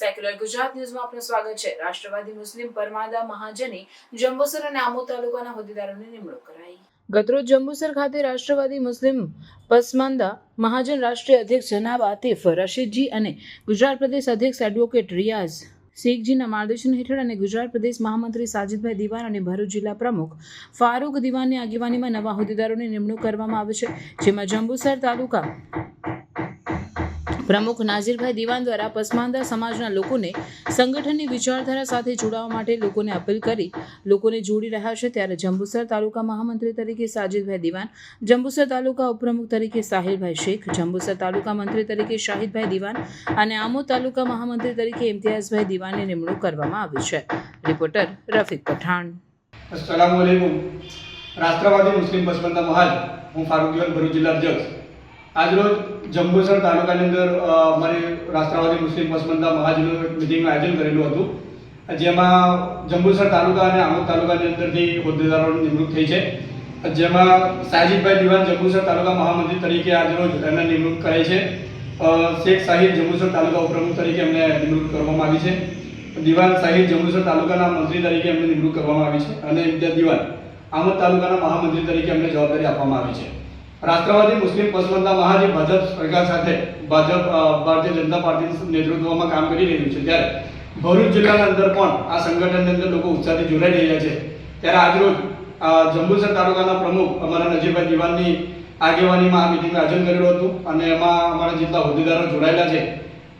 Secular Gujarat ન્યૂઝમાં આપનું સ્વાગત છે. રાષ્ટ્રવાદી મુસ્લિમ પરમાદા મહાજની જંબુસર અને આમોદ તાલુકાના હોદ્દેદારોની નિમણૂક કરાઈ. ગતરોજ જંબુસર ખાતે રાષ્ટ્રવાદી મુસ્લિમ પસમાંદા મહાજન રાષ્ટ્રીય અધ્યક્ષ જનાબ આતિફ રશીદજી અને ગુજરાત પ્રદેશ અધ્યક્ષ એડવોકેટ રિયાઝ શેખજીના માર્ગદર્શન હેઠળ અને ગુજરાત પ્રદેશ મહામંત્રી સાજિદભાઈ દિવાન અને ભરૂચ જિલ્લા પ્રમુખ ફારૂક દિવાનની આગેવાનીમાં નવા હોદ્દેદારોની નિમણૂક કરવામાં આવી છે, જેમાં જંબુસર તાલુકા પ્રમુખ નાઝીરભાઈ દિવાન દ્વારા પસમાંદા સમાજના લોકોને સંગઠનની વિચારધારા સાથે જોડાવા માટે લોકોને અપીલ કરી. લોકોને જોડી રહ્યા છે ત્યારે જંબુસર તાલુકા મહામંત્રી તરીકે સાજિદભાઈ દિવાન, જંબુસર તાલુકા ઉપપ્રમુખ તરીકે સાહિલભાઈ શેખ, જંબુસર તાલુકા મંત્રી તરીકે શાહિદભાઈ દિવાન અને આમોદ તાલુકા મહામંત્રી તરીકે ઇમ્તિયાઝભાઈ દિવાનની નિમણૂક કરવામાં આવી છે. રિપોર્ટર રફીક પઠાણ. રાષ્ટ્રવાદી મુસ્લિમ પસમંદા મહાલ હું ફારૂક જિલ્લા અધ્યક્ષ. આજરોજ જંબુસર તાલુકાની અંદર અમારી રાષ્ટ્રવાદી મુસ્લિમ પસમંદા મહાજનું મિટિંગનું આયોજન કરેલું હતું. જેમાં જંબુસર તાલુકા અને આમોદ તાલુકાની અંદરથી હોદ્દેદારોની નિમણૂક થઈ છે. જેમાં સાજીદભાઈ દિવાન જંબુસર તાલુકા મહામંત્રી તરીકે આજરોજ એમને નિમણૂક કરાઈ છે. શેખ સાહિદ જંબુસર તાલુકા ઉપપ્રમુખ તરીકે એમને નિમણૂક કરવામાં આવી છે. દિવાન સાહિદ જંબુસર તાલુકાના મંત્રી તરીકે એમને નિમણૂક કરવામાં આવી છે. અને ઇમ્તિયાઝ દિવાન આમોદ તાલુકાના મહામંત્રી તરીકે એમને જવાબદારી આપવામાં આવી છે. રાષ્ટ્રવાદી મુસ્લિમ પસમંદા મહાજી ભાજપ સરકાર સાથે ભાજપ ભારતીય જનતા પાર્ટીના નેતૃત્વમાં કામ કરી રહ્યું છે. ત્યારે ભરૂચ જિલ્લાના અંદર પણ આ સંગઠનની અંદર લોકો ઉત્સાહથી જોડાઈ રહ્યા છે. ત્યારે આજરોજ જંબુસર તાલુકાના પ્રમુખ અમારા નજીકભાઈ દિવાનની આગેવાનીમાં આ મિટિંગનું આયોજન કરેલું હતું અને એમાં અમારા જેટલા હોદ્દેદારો જોડાયેલા છે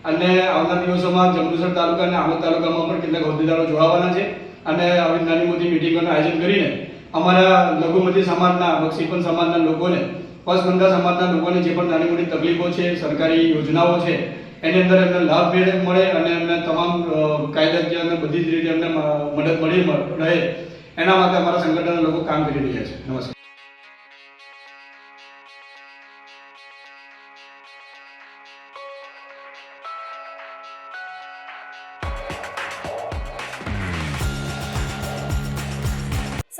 અને આવનાર દિવસોમાં જંબુસર તાલુકા અને આમોદ તાલુકામાં પણ કેટલાક હોદ્દેદારો જોડાવાના છે અને આવી નાની મોટી મિટિંગોનું આયોજન કરીને અમારા લઘુમતી સમાજના બક્ષીપન સમાજના લોકોને પસમંદા સમાજના લોકોને જે પણ નાની મોટી તકલીફો છે, સરકારી યોજનાઓ છે, એની અંદર એમને લાભ મેળે- અને એમને તમામ કાયદાકીય અને બધી જ રીતે એમને મદદ મળી રહે એના માટે અમારા સંગઠનના લોકો કામ કરી રહ્યા છે. નમસ્કાર.